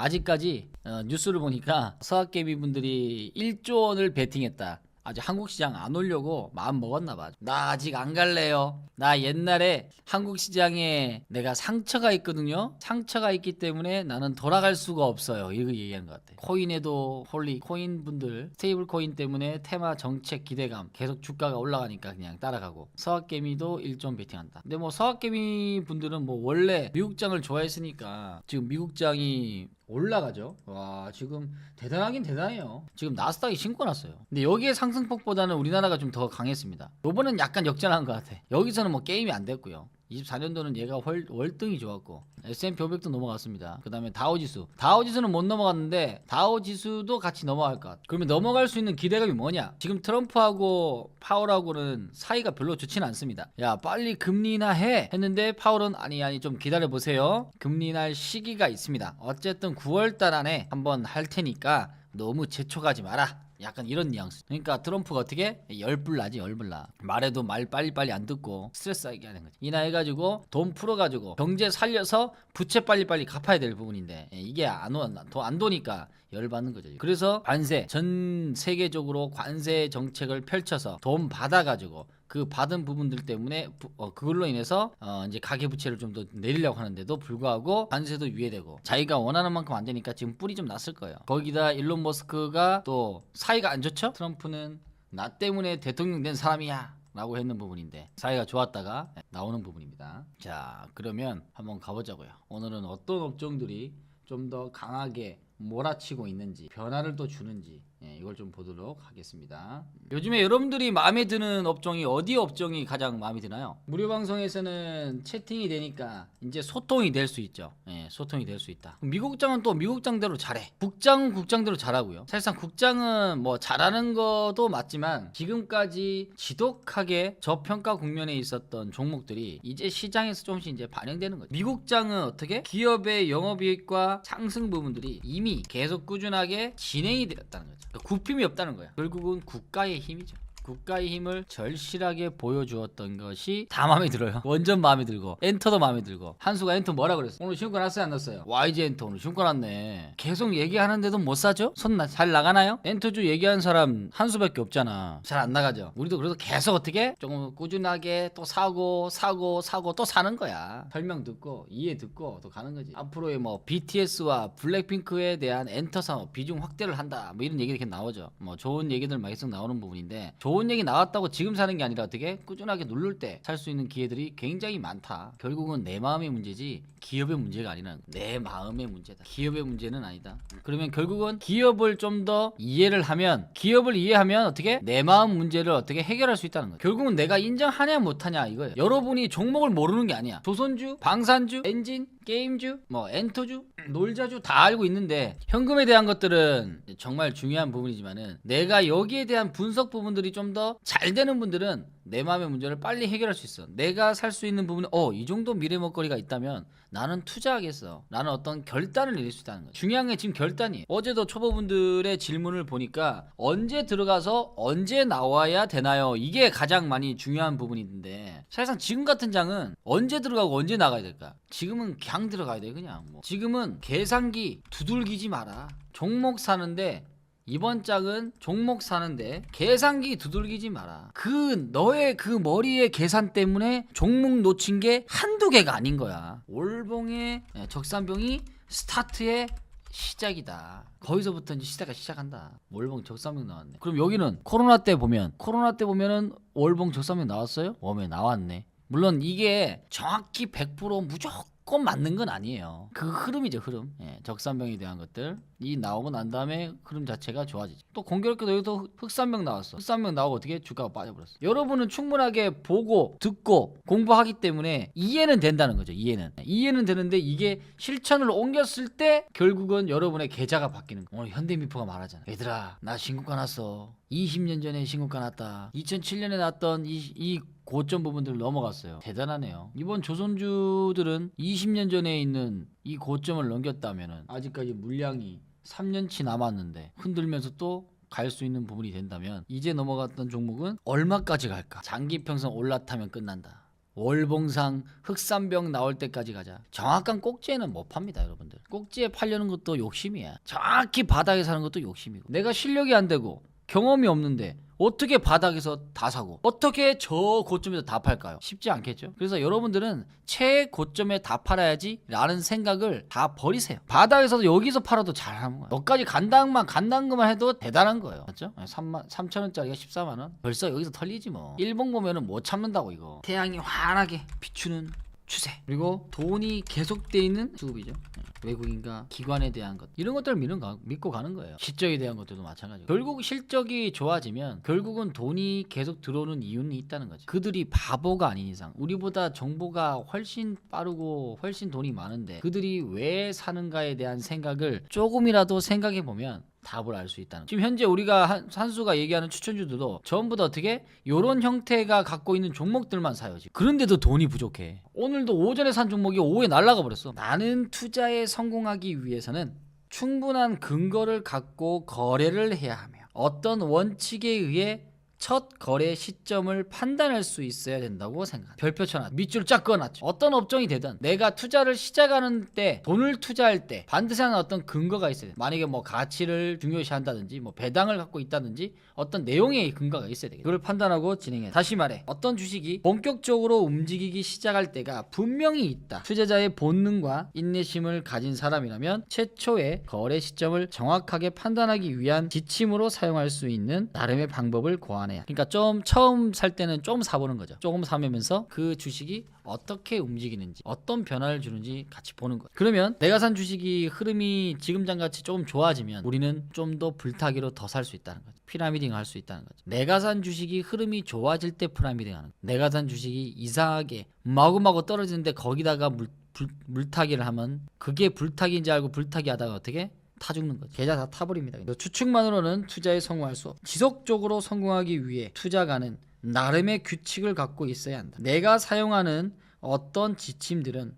아직까지 어, 뉴스를 보니까 서학개미 분들이 1조 원을 베팅했다. 아직 한국 시장 안 오려고 마음 먹었나 봐. 나 아직 안 갈래요. 나 옛날에 한국 시장에 내가 상처가 있거든요. 상처가 있기 때문에 나는 돌아갈 수가 없어요. 이거 얘기하는 것 같아. 코인에도 홀리 코인 분들 스테이블 코인 때문에 테마 정책 기대감 계속 주가가 올라가니까 그냥 따라가고 서학개미도 일종 베팅한다. 근데 뭐 서학개미 분들은 뭐 원래 미국장을 좋아했으니까 지금 미국장이 올라가죠. 와 지금 대단하긴 대단해요. 지금 나스닥이 신고 났어요. 근데 여기의 상승폭보다는 우리나라가 좀 더 강했습니다. 요번엔 약간 역전한 것 같아. 여기서는 뭐 게임이 안 됐고요. 24년도는 얘가 월, 월등히 좋았고 S&P 500도 넘어갔습니다. 그 다음에 다우지수 다우지수는 못 넘어갔는데 다우지수도 같이 넘어갈 것. 그러면 넘어갈 수 있는 기대감이 뭐냐? 지금 트럼프하고 파월하고는 사이가 별로 좋지는 않습니다. 야 빨리 금리 인하 해 했는데 파월은 아니 아니 좀 기다려 보세요. 금리 인하할 시기가 있습니다. 어쨌든 9월달 안에 한번 할 테니까 너무 재촉하지 마라. 약간 이런 뉘앙스. 그러니까 트럼프가 어떻게 열불 나지 열불 나. 말해도 말 빨리 빨리 안 듣고 스트레스 하게 하는 거지. 인하해가지고 돈 풀어가지고 경제 살려서 부채 빨리 빨리 갚아야 될 부분인데 예, 이게 안 돈안 도니까 열받는 거죠. 그래서 관세 전 세계적으로 관세 정책을 펼쳐서 돈 받아가지고 그 받은 부분들 때문에 부- 어, 그걸로 인해서 어, 이제 가계 부채를 좀 더 내리려고 하는데도 불구하고 관세도 유예되고 자기가 원하는 만큼 안 되니까 지금 뿔이 좀 났을 거예요. 거기다 일론 머스크가 또 사이가 안 좋죠? 트럼프는 나 때문에 대통령 된 사람이야. 라고 했는 부분인데 사이가 좋았다가 나오는 부분입니다. 자 그러면 한번 가보자고요. 오늘은 어떤 업종들이 좀 더 강하게 몰아치고 있는지 변화를 또 주는지 예, 이걸 좀 보도록 하겠습니다. 요즘에 여러분들이 마음에 드는 업종이 어디 업종이 가장 마음에 드나요? 무료 방송에서는 채팅이 되니까 이제 소통이 될 수 있죠. 예, 소통이 될 수 있다. 미국장은 또 미국장대로 잘해. 국장은 국장대로 잘하고요. 사실상 국장은 뭐 잘하는 것도 맞지만 지금까지 지독하게 저평가 국면에 있었던 종목들이 이제 시장에서 조금씩 이제 반영되는 거죠. 미국장은 어떻게 기업의 영업이익과 상승 부분들이 이미 계속 꾸준하게 진행이 되었다는 거죠. 그러니까 굽힘이 없다는 거야. 결국은 국가의 힘이죠. 국가의 힘을 절실하게 보여주었던 것이 다 마음에 들어요. 완전 마음에 들고 엔터도 마음에 들고 한수가 엔터 뭐라 그랬어? 오늘 신고 났어요 안 났어요? YG 엔터 오늘 신고 났네. 계속 얘기하는데도 못 사죠? 손 잘 나가나요? 엔터주 얘기한 사람 한수밖에 없잖아. 잘 안 나가죠. 우리도 그래도 계속 어떻게 조금 꾸준하게 또 사고 사고 사고 또 사는 거야. 설명 듣고 이해 듣고 또 가는 거지. 앞으로의 뭐 BTS와 블랙핑크에 대한 엔터 산업 비중 확대를 한다. 뭐 이런 얘기들이 계속 나오죠. 뭐 좋은 얘기들 많이 계속 나오는 부분인데 좋은 얘기 나왔다고 지금 사는 게 아니라 어떻게 꾸준하게 누를 때 살 수 있는 기회들이 굉장히 많다. 결국은 내 마음의 문제지 기업의 문제가 아니라 내 마음의 문제다. 기업의 문제는 아니다. 그러면 결국은 기업을 좀 더 이해를 하면 기업을 이해하면 어떻게 내 마음 문제를 어떻게 해결할 수 있다는 거예요. 결국은 내가 인정하냐 못하냐 이거예요. 여러분이 종목을 모르는 게 아니야. 조선주, 방산주, 엔진, 게임주, 뭐 엔터주, 놀자주? 다 알고 있는데 현금에 대한 것들은 정말 중요한 부분이지만은 내가 여기에 대한 분석 부분들이 좀 더 잘 되는 분들은 내 마음의 문제를 빨리 해결할 수 있어. 내가 살 수 있는 부분은 어, 이 정도 미래 먹거리가 있다면 나는 투자하겠어. 나는 어떤 결단을 내릴 수 있다는 거야. 중요한 게 지금 결단이에요. 어제도 초보분들의 질문을 보니까 언제 들어가서 언제 나와야 되나요? 이게 가장 많이 중요한 부분인데 사실상 지금 같은 장은 언제 들어가고 언제 나가야 될까? 지금은 그냥 들어가야 돼 그냥 뭐. 지금은 계산기 두들기지 마라. 종목 사는데 이번 장은 종목 사는데 계산기 두들기지 마라. 그 너의 그 머리의 계산 때문에 종목 놓친 게 한두 개가 아닌 거야. 올봉의 예, 적산병이 스타트의 시작이다. 거기서부터 이제 시대가 시작한다. 월봉 적산병 나왔네. 그럼 여기는 코로나 때 보면 코로나 때 보면은 월봉 적산병 나왔어요? 웜에 나왔네. 물론 이게 정확히 100% 무조건 맞는 건 아니에요. 그 흐름이죠, 흐름. 예, 적산병에 대한 것들. 이 나오고 난 다음에 흐름 자체가 좋아지죠. 또 공교롭게도 여기도 흑산병 나왔어. 흑산병 나오고 어떻게 주가가 빠져버렸어. 여러분은 충분하게 보고 듣고 공부하기 때문에 이해는 된다는 거죠. 이해는. 이해는 되는데 이게 실천을 옮겼을 때 결국은 여러분의 계좌가 바뀌는 거. 오늘 현대미포가 말하잖아. 얘들아, 나 신고가 났어. 20년 전에 신고가 났다. 2007년에 났던 이, 이 고점 부분들 넘어갔어요. 대단하네요. 이번 조선주들은 20년 전에 있는 이 고점을 넘겼다면은 아직까지 물량이 3년치 남았는데 흔들면서 또 갈수 있는 부분이 된다면 이제 넘어갔던 종목은 얼마까지 갈까? 장기 평선 올라타면 끝난다. 월봉상 흑산병 나올 때까지 가자. 정확한 꼭지에는 못 팝니다, 여러분들. 꼭지에 팔려는 것도 욕심이야. 정확히 바닥에 사는 것도 욕심이고. 내가 실력이 안 되고 경험이 없는데 어떻게 바닥에서 다 사고 어떻게 저 고점에서 다 팔까요? 쉽지 않겠죠. 그래서 여러분들은 최고점에 다 팔아야지 라는 생각을 다 버리세요. 바닥에서도 여기서 팔아도 잘하는 거야. 너까지 간당만 것만 해도 대단한 거예요. 맞죠? 3만 3천 원짜리가 14만 원. 벌써 여기서 털리지 뭐. 일본 보면은 못 참는다고 이거. 태양이 환하게 비추는 추세. 그리고 돈이 계속돼 있는 수급이죠. 네. 외국인과 기관에 대한 것. 이런 것들을 믿는 가, 믿고 가는 거예요. 실적에 대한 것들도 마찬가지고. 결국 실적이 좋아지면 결국은 돈이 계속 들어오는 이유는 있다는 거죠 그들이 바보가 아닌 이상 우리보다 정보가 훨씬 빠르고 훨씬 돈이 많은데 그들이 왜 사는가에 대한 생각을 조금이라도 생각해 보면 답을 알 수 있다는. 지금 현재 우리가 한, 산수가 얘기하는 추천주들도 전부 다 어떻게 요런 형태가 갖고 있는 종목들만 사요 지금. 그런데도 돈이 부족해 오늘도 오전에 산 종목이 오후에 날아가 버렸어 나는 투자에 성공하기 위해서는 충분한 근거를 갖고 거래를 해야 하며 어떤 원칙에 의해 첫 거래 시점을 판단할 수 있어야 된다고 생각합니다. 별표 쳐놨. 밑줄 쫙 그어놨죠. 어떤 업종이 되든 내가 투자를 시작하는 때 돈을 투자할 때 반드시 하는 어떤 근거가 있어야 돼. 만약에 뭐 가치를 중요시한다든지 뭐 배당을 갖고 있다든지 어떤 내용의 근거가 있어야 돼. 그걸 판단하고 진행해. 다시 말해 어떤 주식이 본격적으로 움직이기 시작할 때가 분명히 있다. 투자자의 본능과 인내심을 가진 사람이라면 최초의 거래 시점을 정확하게 판단하기 위한 지침으로 사용할 수 있는 나름의 방법을 고안해 야. 그러니까 좀 처음 살 때는 좀 사보는 거죠. 조금 사면서 그 주식이 어떻게 움직이는지 어떤 변화를 주는지 같이 보는 거예요. 그러면 내가 산 주식이 흐름이 지금장 같이 조금 좋아지면 우리는 좀 더 불타기로 더 살 수 있다는 거죠. 피라미딩 할 수 있다는 거죠. 내가 산 주식이 흐름이 좋아질 때 피라미딩 하는 거예요. 내가 산 주식이 이상하게 마구마구 떨어지는데 거기다가 물, 불, 물타기를 하면 그게 불타기인지 알고 불타기 하다가 어떻게 타 죽는 거죠. 계좌 다 타버립니다. 추측만으로는 투자에 성공할 수 없. 지속적으로 성공하기 위해 투자가는 나름의 규칙을 갖고 있어야 한다. 내가 사용하는 어떤 지침들은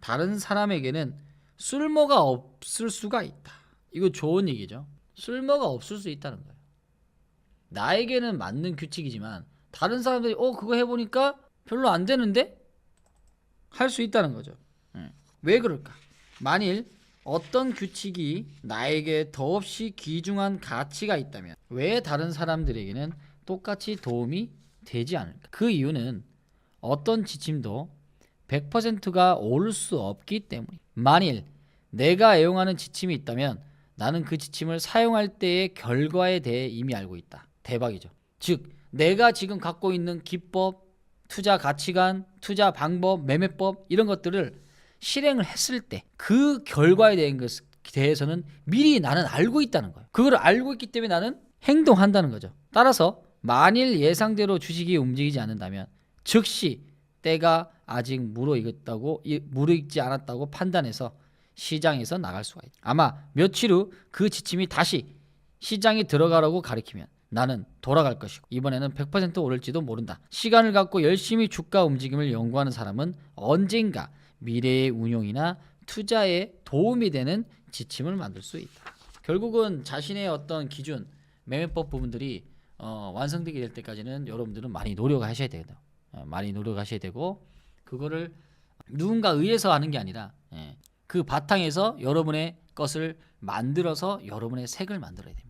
다른 사람에게는 쓸모가 없을 수가 있다. 이거 좋은 얘기죠. 쓸모가 없을 수 있다는 거예요. 나에게는 맞는 규칙이지만 다른 사람들이 어 그거 해보니까 별로 안 되는데 할 수 있다는 거죠. 예. 왜 그럴까? 만일 어떤 규칙이 나에게 더없이 귀중한 가치가 있다면 왜 다른 사람들에게는 똑같이 도움이 되지 않을까? 그 이유는 어떤 지침도 100%가 옳을 수 없기 때문에 만일 내가 애용하는 지침이 있다면 나는 그 지침을 사용할 때의 결과에 대해 이미 알고 있다. 대박이죠. 즉 내가 지금 갖고 있는 기법, 투자 가치관, 투자 방법, 매매법 이런 것들을 실행을 했을 때 그 결과에 대한 것 대해서는 미리 나는 알고 있다는 거예요. 그걸 알고 있기 때문에 나는 행동한다는 거죠. 따라서 만일 예상대로 주식이 움직이지 않는다면 즉시 때가 아직 무르익었다고 이- 무르익지 않았다고 판단해서 시장에서 나갈 수가 있다. 아마 며칠 후 그 지침이 다시 시장에 들어가라고 가리키면 나는 돌아갈 것이고 이번에는 100% 오를지도 모른다. 시간을 갖고 열심히 주가 움직임을 연구하는 사람은 언젠가 미래의 운용이나 투자에 도움이 되는 지침을 만들 수 있다. 결국은 자신의 어떤 기준, 매매법 부분들이 어, 완성되게 될 때까지는 여러분들은 많이 노력하셔야 되겠다. 어, 많이 노력하셔야 되고 그거를 누군가 의해서 하는 게 아니라 예, 그 바탕에서 여러분의 것을 만들어서 여러분의 색을 만들어야 됩니다.